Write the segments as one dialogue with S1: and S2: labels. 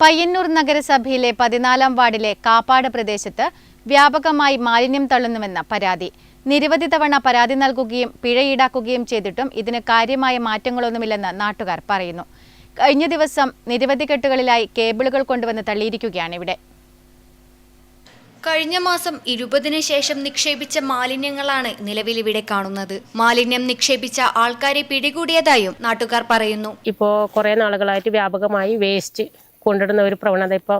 S1: പയ്യന്നൂർ നഗരസഭയിലെ പതിനാലാം വാർഡിലെ കാപ്പാട് പ്രദേശത്ത് വ്യാപകമായി മാലിന്യം തള്ളുന്നുവെന്ന പരാതി. നിരവധി തവണ പരാതി നൽകുകയും പിഴ ഈടാക്കുകയും ചെയ്തിട്ടും ഇതിന് കാര്യമായ മാറ്റങ്ങളൊന്നുമില്ലെന്ന് നാട്ടുകാർ പറയുന്നു. കഴിഞ്ഞ ദിവസം നിരവധി കെട്ടുകളിലായി കേബിളുകൾ കൊണ്ടുവന്ന് തള്ളിയിരിക്കുകയാണ് ഇവിടെ.
S2: കഴിഞ്ഞ മാസം ഇരുപതിന് ശേഷം നിക്ഷേപിച്ച മാലിന്യങ്ങളാണ് നിലവിൽ ഇവിടെ കാണുന്നത്. മാലിന്യം നിക്ഷേപിച്ച ആൾക്കാരെ പിടികൂടിയതായും നാട്ടുകാർ പറയുന്നു.
S3: ഇപ്പോ കുറെ നാളുകളായിട്ട് വ്യാപകമായി വേസ്റ്റ് കൊണ്ടിടുന്ന ഒരു പ്രവണത ഇപ്പോൾ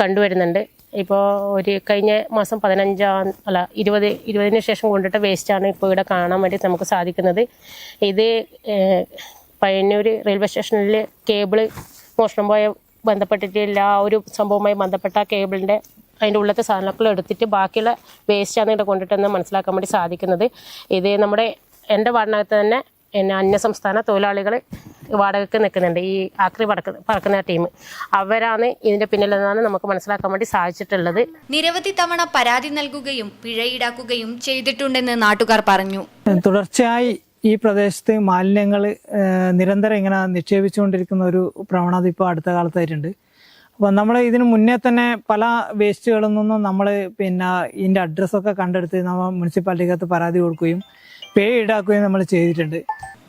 S3: കണ്ടുവരുന്നുണ്ട്. ഇപ്പോൾ ഒരു കഴിഞ്ഞ മാസം പതിനഞ്ചാം അല്ല ഇരുപത് ഇരുപതിന് ശേഷം കൊണ്ടിട്ട വേസ്റ്റാണ് ഇപ്പോൾ ഇവിടെ കാണാൻ വേണ്ടി നമുക്ക് സാധിക്കുന്നത്. ഇത് പയ്യന്നൂർ റെയിൽവേ സ്റ്റേഷനിൽ കേബിൾ മോഷണം പോയ ബന്ധപ്പെട്ടിട്ടില്ല ആ ഒരു സംഭവവുമായി ബന്ധപ്പെട്ട കേബിളിന്റെ അതിന്റെ ഉള്ളത്തെ സാധനങ്ങൾ എടുത്തിട്ട് ബാക്കിയുള്ള വേസ്റ്റാണ് ഇവിടെ കൊണ്ടിട്ടെന്ന് മനസ്സിലാക്കാൻ വേണ്ടി സാധിക്കുന്നത്. ഇത് നമ്മുടെ എന്റെ വാർഡിനകത്ത് തന്നെ പിന്നെ അന്യസംസ്ഥാന തൊഴിലാളികൾ വാടകയ്ക്ക് നിൽക്കുന്നുണ്ട്. ഈ ആക്രി പറക്ക പറക്കുന്ന ടീം. അവരാണ് ഇതിന്റെ പിന്നിലെന്നാണ് നമുക്ക് മനസ്സിലാക്കാൻ വേണ്ടി സാധിച്ചിട്ടുള്ളത്.
S2: നിരവധി തവണ പരാതി നൽകുകയും പിഴ ഈടാക്കുകയും ചെയ്തിട്ടുണ്ടെന്ന് നാട്ടുകാർ പറഞ്ഞു.
S4: തുടർച്ചയായി ഈ പ്രദേശത്ത് മാലിന്യങ്ങൾ നിരന്തരം ഇങ്ങനെ നിക്ഷേപിച്ചുകൊണ്ടിരിക്കുന്ന ഒരു പ്രവണത ഇപ്പോൾ അടുത്ത കാലത്തായിട്ടുണ്ട്. അപ്പോൾ നമ്മൾ ഇതിന് മുന്നേ തന്നെ പല വേസ്റ്റുകളിൽ നിന്നും നമ്മൾ പിന്നെ ഇതിന്റെ അഡ്രസ്സൊക്കെ കണ്ടെടുത്ത് നമ്മൾ മുനിസിപ്പാലിറ്റിക്കകത്ത് പരാതി കൊടുക്കുകയും പേ ഈടാക്കുകയും നമ്മൾ ചെയ്തിട്ടുണ്ട്.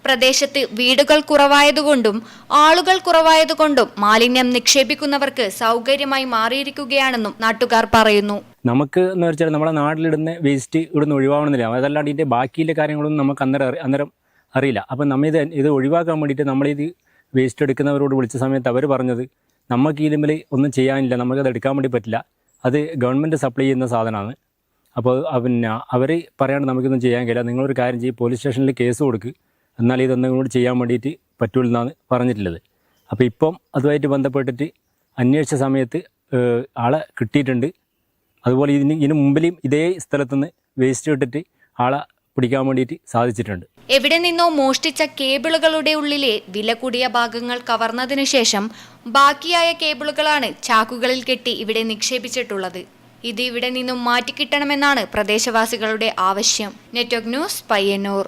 S2: പ്രദേശത്ത് വീടുകൾ കുറവായതുകൊണ്ടും ആളുകൾ കുറവായതുകൊണ്ടും മാലിന്യം നിക്ഷേപിക്കുന്നവർക്ക് സൗകര്യമായി മാറിയിരിക്കുകയാണെന്നും നാട്ടുകാർ പറയുന്നു.
S5: നമുക്ക് എന്ന് വെച്ചാൽ നമ്മുടെ നാട്ടിലിടുന്ന വേസ്റ്റ് ഇവിടുന്ന് ഒഴിവാകണമെന്നില്ല അതല്ലാണ്ട് ഇതിന്റെ ബാക്കിയിലെ കാര്യങ്ങളൊന്നും നമുക്ക് അന്നേരം അന്നേരം അറിയില്ല. അപ്പം നമ്മൾ ഇത് ഇത് ഒഴിവാക്കാൻ വേണ്ടിയിട്ട് നമ്മളിത് വേസ്റ്റ് എടുക്കുന്നവരോട് വിളിച്ച സമയത്ത് അവർ പറഞ്ഞത് നമുക്ക് ഈ ലിമ്മിൽ ഒന്നും ചെയ്യാനില്ല. നമുക്കത് എടുക്കാൻ വേണ്ടി പറ്റില്ല. അത് ഗവൺമെന്റ് സപ്ലൈ ചെയ്യുന്ന സാധനമാണ്. അപ്പോൾ പിന്നെ അവർ പറയാണ്ട് നമുക്കൊന്നും ചെയ്യാൻ കഴിയില്ല. നിങ്ങളൊരു കാര്യം ചെയ്യും പോലീസ് സ്റ്റേഷനിൽ കേസ് കൊടുക്ക്. എന്നാൽ ഇതൊന്നും കൂടി ചെയ്യാൻ വേണ്ടിയിട്ട് പറ്റുള്ളൂ എന്നാണ് പറഞ്ഞിട്ടുള്ളത്. അപ്പോൾ ഇപ്പം അതുമായിട്ട് ബന്ധപ്പെട്ടിട്ട് അന്വേഷിച്ച സമയത്ത് ആളെ കിട്ടിയിട്ടുണ്ട്. അതുപോലെ ഇതിന് ഇതിന് മുമ്പിലും ഇതേ സ്ഥലത്തുനിന്ന് വേസ്റ്റ് ഇട്ടിട്ട് ആളെ പിടിക്കാൻ വേണ്ടിയിട്ട് സാധിച്ചിട്ടുണ്ട്.
S2: എവിടെ നിന്നോ മോഷ്ടിച്ച കേബിളുകളുടെ ഉള്ളിലെ വില കൂടിയ ഭാഗങ്ങൾ കവർന്നതിനു ശേഷം ബാക്കിയായ കേബിളുകളാണ് ചാക്കുകളിൽ കെട്ടി ഇവിടെ നിക്ഷേപിച്ചിട്ടുള്ളത്. ഇത് ഇവിടെ നിന്നും മാറ്റിക്കിട്ടണമെന്നാണ് പ്രദേശവാസികളുടെ ആവശ്യം. Network news Payyanur.